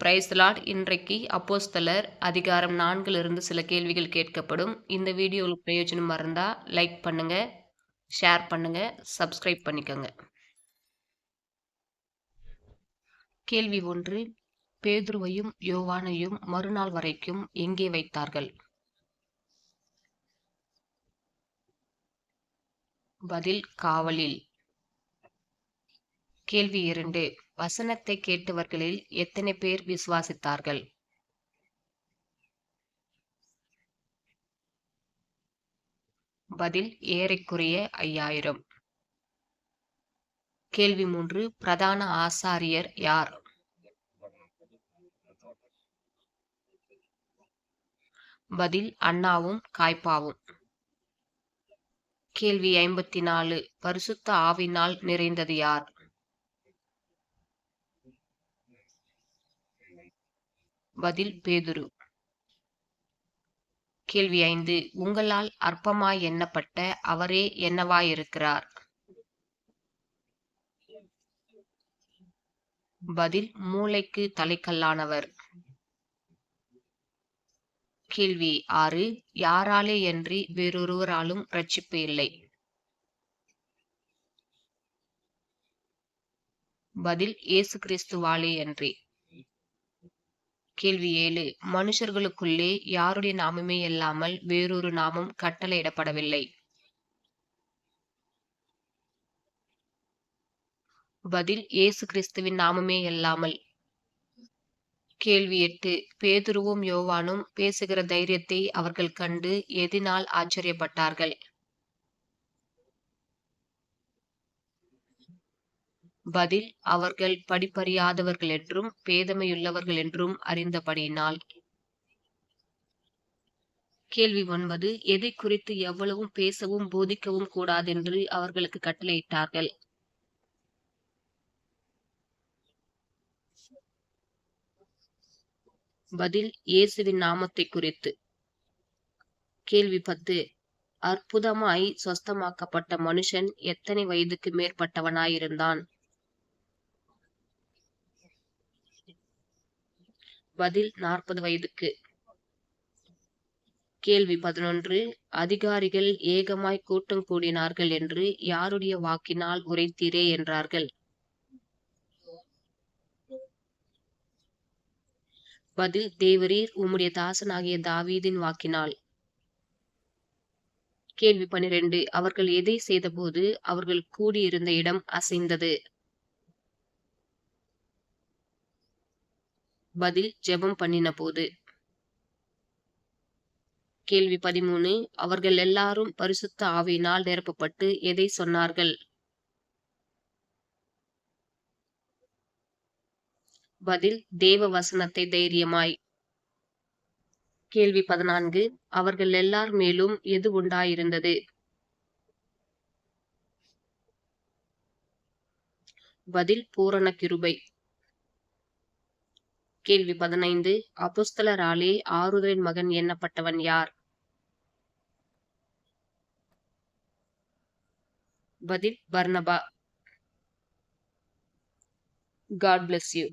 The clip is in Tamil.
பிரைஸ் இன்றைக்கு அப்போஸ்தலர் அதிகாரம் நான்கிலிருந்து சில கேள்விகள் கேட்கப்படும். இந்த வீடியோவில் பிரயோஜனமாக இருந்தால் லைக் பண்ணுங்க ஷேர் பண்ணுங்க சப்ஸ்கிரைப் பண்ணிக்கோங்க. கேள்வி ஒன்று பேதுருவையும் யோவானையும் மறுநாள் வரைக்கும் எங்கே வைத்தார்கள்? பதில் காவலில். கேள்வி இரண்டு வசனத்தை கேட்டவர்களில் எத்தனை பேர் விசுவாசித்தார்கள்? பதில் ஏறக்குறைய ஐயாயிரம். கேள்வி மூன்று பிரதான ஆசாரியர் யார்? பதில் அண்ணாவும் காய்ப்பாவும். கேள்வி ஐம்பத்தி நாலு பரிசுத்த ஆவினால் நிறைந்தது யார்? பதில் பேதுரு. கேள்வி ஐந்து. உங்களால் அற்பமாய் எண்ணப்பட்ட அவரே என்னவாயிருக்கிறார்? பதில் மூளைக்கு தலைக்கல்லானவர். கேள்வி ஆறு. யாராலே என்று வேறொருவராலும் ரட்சிப்பு இல்லை பதில் இயேசு கிறிஸ்துவாலே என்றே கேள்வி ஏழு. மனுஷர்களுக்குள்ளே யாருடைய நாமமே இல்லாமல் வேறொரு நாமம் கட்டளையிடப்படவில்லை. பதில் இயேசு கிறிஸ்துவின் நாமமே இல்லாமல். கேள்வி எட்டு. பேதுருவும் யோவானும் பேசுகிற தைரியத்தை அவர்கள் கண்டு எதினால் ஆச்சரியப்பட்டார்கள். பதில் அவர்கள் படிப்பறியாதவர்கள் என்றும் பேதமையுள்ளவர்கள் என்றும் அறிந்தபடியினால். கேள்வி ஒன்பது எதை குறித்து எவ்வளவும் பேசவும் போதிக்கவும் கூடாதென்று அவர்களுக்கு கட்டளையிட்டார்கள். பதில் இயேசுவின் நாமத்தை குறித்து. கேள்வி பத்து அற்புதமாய் சொஸ்தமாக்கப்பட்ட மனுஷன் எத்தனை வயதுக்கு மேற்பட்டவனாயிருந்தான்? பதில் நாற்பது வயதுக்கு. கேள்வி பதினொன்று. அதிகாரிகள் ஏகமாய் கூட்டம் கூடினார்கள் என்று யாருடைய வாக்கினால் உரைத்தீரே என்றார்கள். பதில் தேவரீர் உம்முடைய தாசனாகிய தாவீதின் வாக்கினால். கேள்வி பனிரெண்டு. அவர்கள் எதை செய்தபோது அவர்கள் கூடியிருந்த இடம் அசைந்தது? பதில் ஜெபம் பண்ணின போது. கேள்வி பதிமூணு அவர்கள் எல்லாரும் பரிசுத்த ஆவியினால் நிரப்பப்பட்டு எதை சொன்னார்கள்? பதில் தேவ வசனத்தை தைரியமாய். கேள்வி பதினான்கு அவர்கள் எல்லார் மேலும் எது உண்டாயிருந்தது? பதில் பூரண கிருபை. கேள்வி பதினைந்து. அபுஸ்தலராலே ஆறுதலின் மகன் எண்ணப்பட்டவன் யார்? பதில் பர்னபா. God bless you